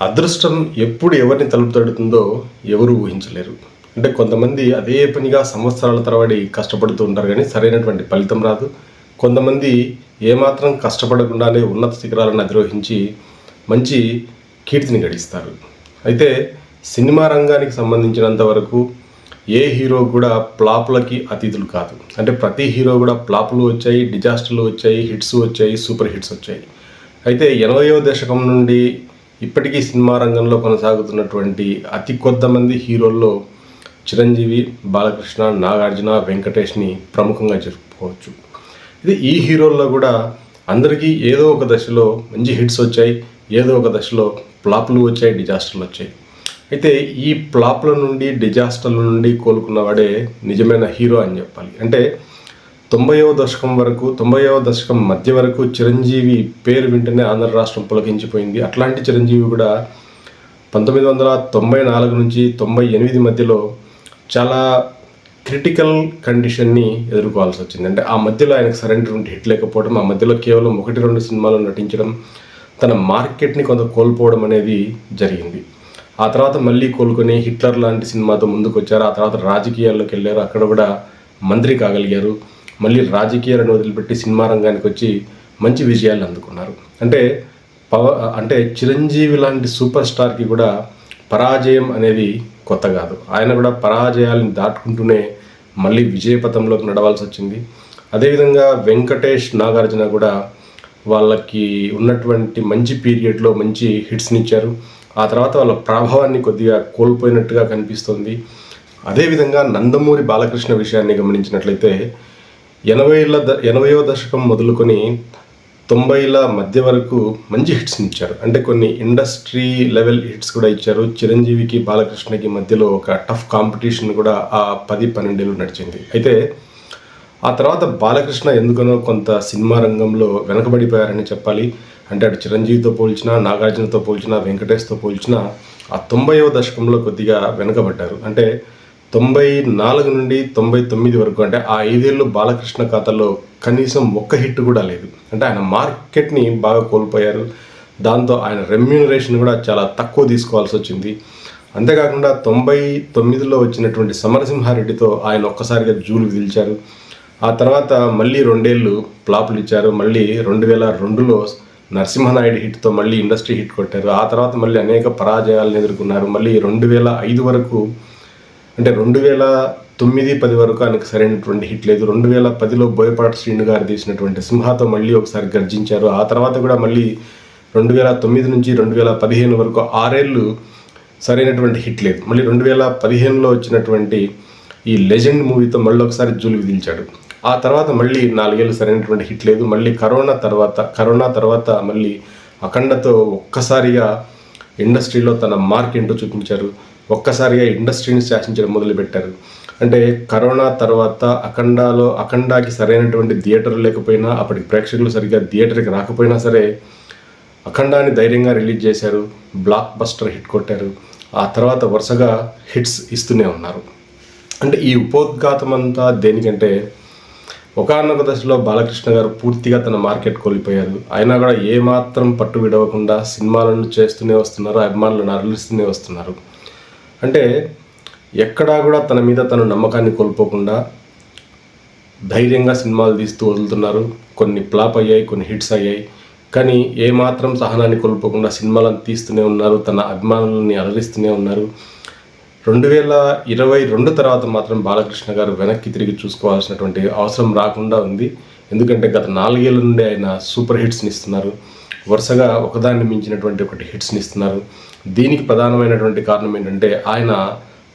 అదృష్టం ఎప్పుడు ఎవరిని తలుపుతడుతుందో ఎవరు ఊహించలేరు. అంటే కొంతమంది అదే పనిగా సంవత్సరాల తరబడి కష్టపడుతూ ఉంటారు కానీ సరైనటువంటి ఫలితం రాదు. కొంతమంది ఏమాత్రం కష్టపడకుండానే ఉన్నత శిఖరాలను అధిరోహించి మంచి కీర్తిని గడిస్తారు. అయితే సినిమా రంగానికి సంబంధించినంత వరకు ఏ హీరో కూడా ప్లాపులకి అతిథులు కాదు. అంటే ప్రతి హీరో కూడా ప్లాపులు వచ్చాయి డిజాస్టర్లు వచ్చాయి హిట్స్ వచ్చాయి సూపర్ హిట్స్ వచ్చాయి. అయితే ఎనభైవ దశకం నుండి ఇప్పటికీ సినిమా రంగంలో కొనసాగుతున్నటువంటి అతి కొద్దిమంది హీరోల్లో చిరంజీవి బాలకృష్ణ నాగార్జున వెంకటేష్ని ప్రముఖంగా చెప్పుకోవచ్చు ఇది ఈ హీరోల్లో కూడా అందరికీ ఏదో ఒక దశలో మంచి హిట్స్ వచ్చాయి ఏదో ఒక దశలో ఫ్లాప్లు వచ్చాయి డిజాస్టర్లు వచ్చాయి. అయితే ఈ ఫ్లాప్ల నుండి డిజాస్టర్ల నుండి కోలుకున్నవాడే నిజమైన హీరో అని చెప్పాలి. అంటే తొంభైవ దశకం వరకు తొంభైవ దశకం మధ్య వరకు చిరంజీవి పేరు వింటేనే ఆంధ్ర రాష్ట్రం పులకించిపోయింది. అట్లాంటి చిరంజీవి కూడా పంతొమ్మిది వందల తొంభై నాలుగు నుంచి తొంభై ఎనిమిది మధ్యలో చాలా క్రిటికల్ కండిషన్ని ఎదుర్కోవాల్సి వచ్చింది. అంటే ఆ మధ్యలో ఆయనకు సరైనటువంటి హిట్ లేకపోవడం ఆ మధ్యలో కేవలం ఒకటి రెండు సినిమాలు నటించడం తన మార్కెట్ని కొంత కోల్పోవడం అనేది జరిగింది. ఆ తర్వాత మళ్ళీ కోలుకొని హిట్లర్ లాంటి సినిమాతో ముందుకు వచ్చారు ఆ తర్వాత రాజకీయాల్లోకి వెళ్ళారు. అక్కడ కూడా మంత్రి కాగలిగారు. మళ్ళీ రాజకీయాలను వదిలిపెట్టి సినిమా రంగానికి వచ్చి మంచి విజయాలు అందుకున్నారు. అంటే పవ అంటే చిరంజీవి లాంటి సూపర్ స్టార్కి కూడా పరాజయం అనేది కొత్త కాదు. ఆయన కూడా పరాజయాలను దాటుకుంటూనే మళ్ళీ విజయపథంలోకి నడవాల్సి వచ్చింది. అదేవిధంగా వెంకటేష్ నాగార్జున కూడా వాళ్ళకి ఉన్నటువంటి మంచి పీరియడ్లో మంచి హిట్స్ని ఇచ్చారు. ఆ తర్వాత వాళ్ళ ప్రభావాన్ని కొద్దిగా కోల్పోయినట్టుగా కనిపిస్తుంది. అదేవిధంగా నందమూరి బాలకృష్ణ విషయాన్ని గమనించినట్లయితే ఎనభైల ద ఎనభైవ దశకం మొదలుకొని తొంభైల మధ్య వరకు మంచి హిట్స్ని ఇచ్చారు అంటే కొన్ని ఇండస్ట్రీ లెవెల్ హిట్స్ కూడా ఇచ్చారు. చిరంజీవికి బాలకృష్ణకి మధ్యలో ఒక టఫ్ కాంపిటీషన్ కూడా ఆ పది పన్నెండేళ్ళు నడిచింది. అయితే ఆ తర్వాత బాలకృష్ణ ఎందుకనో కొంత సినిమా రంగంలో వెనకబడిపోయారని చెప్పాలి. అంటే అటు చిరంజీవితో పోల్చినా నాగార్జునతో పోల్చినా వెంకటేష్తో పోల్చినా ఆ తొంభైవ దశకంలో కొద్దిగా వెనకబడ్డారు. అంటే తొంభై నాలుగు నుండి తొంభై తొమ్మిది వరకు అంటే ఆ ఐదేళ్ళు బాలకృష్ణ ఖాతాలో కనీసం ఒక్క హిట్ కూడా లేదు. అంటే ఆయన మార్కెట్ని బాగా కోల్పోయారు. దాంతో ఆయన రెమ్యూనరేషన్ కూడా చాలా తక్కువ తీసుకోవాల్సి వచ్చింది. అంతేకాకుండా తొంభై తొమ్మిదిలో వచ్చినటువంటి సమరసింహారెడ్డితో ఆయన ఒక్కసారిగా జూలు విదిల్చారు. ఆ తర్వాత మళ్ళీ రెండేళ్ళు ప్లాపులు ఇచ్చారు. మళ్ళీ రెండు వేల రెండులో నరసింహనాయుడు హిట్తో మళ్ళీ ఇండస్ట్రీ హిట్ కొట్టారు. ఆ తర్వాత మళ్ళీ అనేక పరాజయాలను ఎదుర్కొన్నారు. మళ్ళీ రెండు వేల ఐదు వరకు అంటే రెండు వేల తొమ్మిది పది వరకు ఆయనకు సరైనటువంటి హిట్ లేదు. రెండు వేల పదిలో బోయపాటి శ్రీను గారు తీసినటువంటి సింహాతో మళ్ళీ ఒకసారి గర్జించారు. ఆ తర్వాత కూడా మళ్ళీ రెండు వేల తొమ్మిది నుంచి రెండు వేల పదిహేను వరకు ఆరేళ్ళు సరైనటువంటి హిట్ లేదు. మళ్ళీ రెండు వేల పదిహేనులో వచ్చినటువంటి ఈ లెజెండ్ మూవీతో మళ్ళీ ఒకసారి జూలు విధించాడు. ఆ తర్వాత మళ్ళీ నాలుగేళ్ళు సరైనటువంటి హిట్ లేదు. మళ్ళీ కరోనా తర్వాత కరోనా తర్వాత మళ్ళీ అఖండతో ఒక్కసారిగా ఇండస్ట్రీలో తన మార్క్ ఏంటో చూపించారు. ఒక్కసారిగా ఇండస్ట్రీని శాసించడం మొదలుపెట్టారు. అంటే కరోనా తర్వాత అఖండాలో అఖండాకి సరైనటువంటి థియేటర్ లేకపోయినా అప్పటికి ప్రేక్షకులు సరిగ్గా థియేటర్కి రాకపోయినా సరే అఖండాన్ని ధైర్యంగా రిలీజ్ చేశారు బ్లాక్ బస్టర్ హిట్ కొట్టారు. ఆ తర్వాత వరుసగా హిట్స్ ఇస్తూనే ఉన్నారు. అంటే ఈ ఉపోద్ఘాతం అంతా దేనికంటే ఒకనొక దశలో బాలకృష్ణ గారు పూర్తిగా తన మార్కెట్ కోల్పోయారు. అయినా కూడా ఏమాత్రం పట్టు విడవకుండా సినిమాలను చేస్తూనే వస్తున్నారు అభిమానులను అరలిస్తూనే వస్తున్నారు. అంటే ఎక్కడా కూడా తన మీద తన నమ్మకాన్ని కోల్పోకుండా ధైర్యంగా సినిమాలు తీస్తూ వదులుతున్నారు. కొన్ని ఫ్లాప్ అయ్యాయి కొన్ని హిట్స్ అయ్యాయి. కానీ ఏమాత్రం సహనాన్ని కోల్పోకుండా సినిమాలను తీస్తూనే ఉన్నారు తన అభిమానులని అలరిస్తూనే ఉన్నారు. రెండు వేల ఇరవై రెండు తర్వాత మాత్రం బాలకృష్ణ గారు వెనక్కి తిరిగి చూసుకోవాల్సినటువంటి అవసరం రాకుండా ఉంది. ఎందుకంటే గత నాలుగేళ్ళ నుండి ఆయన సూపర్ హిట్స్ని ఇస్తున్నారు. వరుసగా ఒకదాన్ని మించినటువంటి ఒకటి హిట్స్ని ఇస్తున్నారు. దీనికి ప్రధానమైనటువంటి కారణం ఏంటంటే ఆయన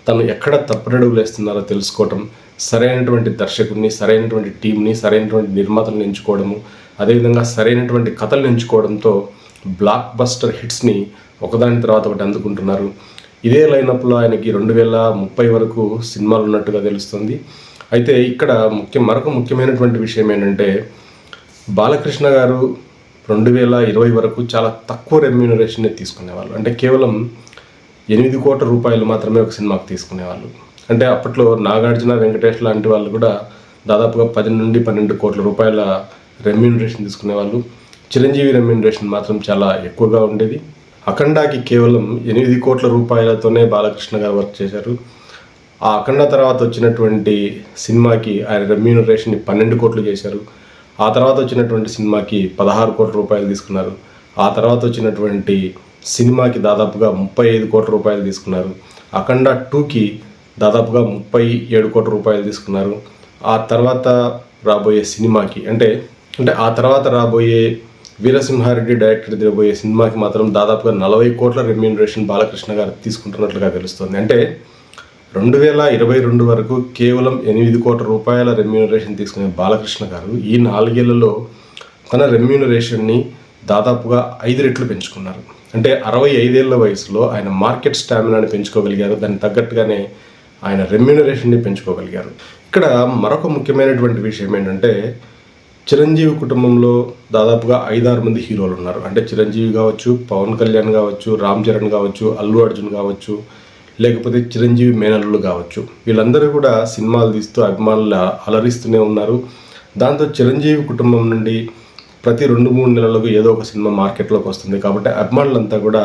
తను ఎక్కడ తప్పుడడుగులు వేస్తున్నారో తెలుసుకోవటం సరైనటువంటి దర్శకుడిని సరైనటువంటి టీంని సరైనటువంటి నిర్మాతలను ఎంచుకోవడము అదేవిధంగా సరైనటువంటి కథలను ఎంచుకోవడంతో బ్లాక్ బస్టర్ హిట్స్ని ఒకదాని తర్వాత ఒకటి అందుకుంటున్నారు. ఇదే లైనప్లో ఆయనకి రెండు వేల ముప్పై వరకు సినిమాలు ఉన్నట్టుగా తెలుస్తుంది. అయితే ఇక్కడ ముఖ్య మరొక ముఖ్యమైనటువంటి విషయం ఏంటంటే బాలకృష్ణ గారు రెండు వేల ఇరవై వరకు చాలా తక్కువ రెమ్యూనరేషన్నే తీసుకునేవాళ్ళు. అంటే కేవలం ఎనిమిది కోట్ల రూపాయలు మాత్రమే ఒక సినిమాకి తీసుకునేవాళ్ళు. అంటే అప్పట్లో నాగార్జున వెంకటేష్ లాంటి వాళ్ళు కూడా దాదాపుగా పది నుండి పన్నెండు కోట్ల రూపాయల రెమ్యూనరేషన్ తీసుకునేవాళ్ళు. చిరంజీవి రెమ్యూనరేషన్ మాత్రం చాలా ఎక్కువగా ఉండేది. అఖండాకి కేవలం ఎనిమిది కోట్ల రూపాయలతోనే బాలకృష్ణ గారు వర్క్ చేశారు. ఆ అఖండ తర్వాత వచ్చినటువంటి సినిమాకి ఆయన రెమ్యూనరేషన్ని పన్నెండు కోట్లు చేశారు. ఆ తర్వాత వచ్చినటువంటి సినిమాకి పదహారు కోట్ల రూపాయలు తీసుకున్నారు. ఆ తర్వాత వచ్చినటువంటి సినిమాకి దాదాపుగా ముప్పై ఐదు కోట్ల రూపాయలు తీసుకున్నారు. అఖండ టూకి దాదాపుగా ముప్పై ఏడు కోట్ల రూపాయలు తీసుకున్నారు. ఆ తర్వాత రాబోయే సినిమాకి అంటే అంటే ఆ తర్వాత రాబోయే వీరసింహారెడ్డి డైరెక్టర్ దిగబోయే సినిమాకి మాత్రం దాదాపుగా నలభై కోట్ల రెమ్యూనరేషన్ బాలకృష్ణ గారు తీసుకుంటున్నట్లుగా తెలుస్తుంది. అంటే రెండు వేల ఇరవై రెండు వరకు కేవలం ఎనిమిది కోట్ల రూపాయల రెమ్యూనరేషన్ తీసుకునే బాలకృష్ణ గారు ఈ నాలుగేళ్ళలో తన రెమ్యూనరేషన్ని దాదాపుగా ఐదు రెట్లు పెంచుకున్నారు. అంటే అరవై ఐదేళ్ళ వయసులో ఆయన మార్కెట్ స్టామినాని పెంచుకోగలిగారు. దానికి తగ్గట్టుగానే ఆయన రెమ్యూనరేషన్ని పెంచుకోగలిగారు. ఇక్కడ మరొక ముఖ్యమైనటువంటి విషయం ఏంటంటే చిరంజీవి కుటుంబంలో దాదాపుగా ఐదారు మంది హీరోలు ఉన్నారు. అంటే చిరంజీవి కావచ్చు పవన్ కళ్యాణ్ కావచ్చు రామ్ చరణ్ కావచ్చు అల్లు అర్జున్ కావచ్చు లేకపోతే చిరంజీవి మేనల్లు కావచ్చు. వీళ్ళందరూ కూడా సినిమాలు తీస్తూ అభిమానులు అలరిస్తూనే ఉన్నారు. దాంతో చిరంజీవి కుటుంబం నుండి ప్రతి రెండు మూడు నెలలకు ఏదో ఒక సినిమా మార్కెట్లోకి వస్తుంది కాబట్టి అభిమానులంతా కూడా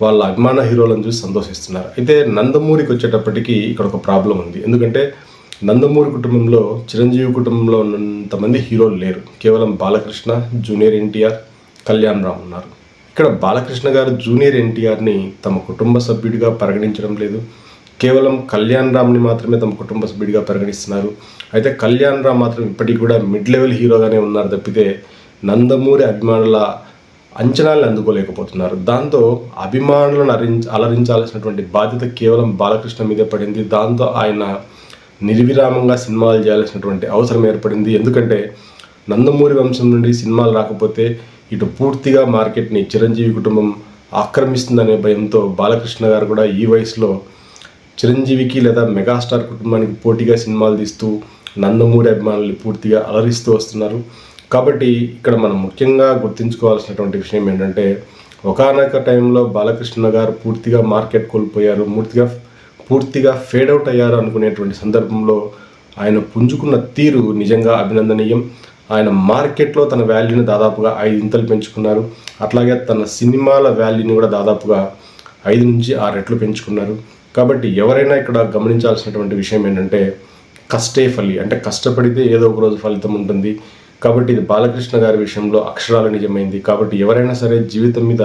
వాళ్ళ అభిమాన హీరోలను చూసి సంతోషిస్తున్నారు. అయితే నందమూరికి వచ్చేటప్పటికి ఇక్కడ ఒక ప్రాబ్లం ఉంది. ఎందుకంటే నందమూరి కుటుంబంలో చిరంజీవి కుటుంబంలో ఉన్నంతమంది హీరోలు లేరు. కేవలం బాలకృష్ణ జూనియర్ ఎన్టీఆర్ కళ్యాణ్ రామ్ ఉన్నారు. ఇక్కడ బాలకృష్ణ గారు జూనియర్ ఎన్టీఆర్ని తమ కుటుంబ సభ్యుడిగా పరిగణించడం లేదు. కేవలం కళ్యాణ్ రామ్ని మాత్రమే తమ కుటుంబ సభ్యుడిగా పరిగణిస్తున్నారు. అయితే కళ్యాణ్ రామ్ మాత్రం ఇప్పటికి కూడా మిడ్ లెవెల్ హీరోగానే ఉన్నారు తప్పితే నందమూరి అభిమానుల అంచనాలను అందుకోలేకపోతున్నారు. దాంతో అభిమానులను అరించ అలరించాల్సినటువంటి బాధ్యత కేవలం బాలకృష్ణ మీదే పడింది. దాంతో ఆయన నిర్విరామంగా సినిమాలు చేయాల్సినటువంటి అవసరం ఏర్పడింది. ఎందుకంటే నందమూరి వంశం నుండి సినిమాలు రాకపోతే ఇటు పూర్తిగా మార్కెట్ని చిరంజీవి కుటుంబం ఆక్రమిస్తుందనే భయంతో బాలకృష్ణ గారు కూడా ఈ వయసులో చిరంజీవికి లేదా మెగాస్టార్ కుటుంబానికి పోటీగా సినిమాలు తీస్తూ నందమూరి అభిమానుల్ని పూర్తిగా అలరిస్తూ వస్తున్నారు. కాబట్టి ఇక్కడ మనం ముఖ్యంగా గుర్తుంచుకోవాల్సినటువంటి విషయం ఏంటంటే ఒకనొక టైంలో బాలకృష్ణ గారు పూర్తిగా మార్కెట్ కోల్పోయారు పూర్తిగా పూర్తిగా ఫేడ్ అవుట్ అయ్యారు అనుకునేటువంటి సందర్భంలో ఆయన పుంజుకున్న తీరు నిజంగా అభినందనీయం. ఆయన మార్కెట్లో తన వాల్యూని దాదాపుగా ఐదింతలు పెంచుకున్నారు. అట్లాగే తన సినిమాల వాల్యూని కూడా దాదాపుగా ఐదు నుంచి ఆరు రెట్లు పెంచుకున్నారు. కాబట్టి ఎవరైనా ఇక్కడ గమనించాల్సినటువంటి విషయం ఏంటంటే కష్టే ఫలి. అంటే కష్టపడితే ఏదో ఒక రోజు ఫలితం ఉంటుంది. కాబట్టి ఇది బాలకృష్ణ గారి విషయంలో అక్షరాలు నిజమైంది. కాబట్టి ఎవరైనా సరే జీవితం మీద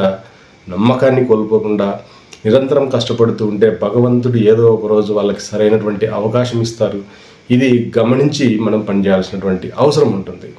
నమ్మకాన్ని కోల్పోకుండా నిరంతరం కష్టపడుతూ ఉంటే భగవంతుడు ఏదో ఒక రోజు వాళ్ళకి సరైనటువంటి అవకాశం ఇస్తారు. ఇది గమనించి మనం పనిచేయాల్సినటువంటి అవసరం ఉంటుంది.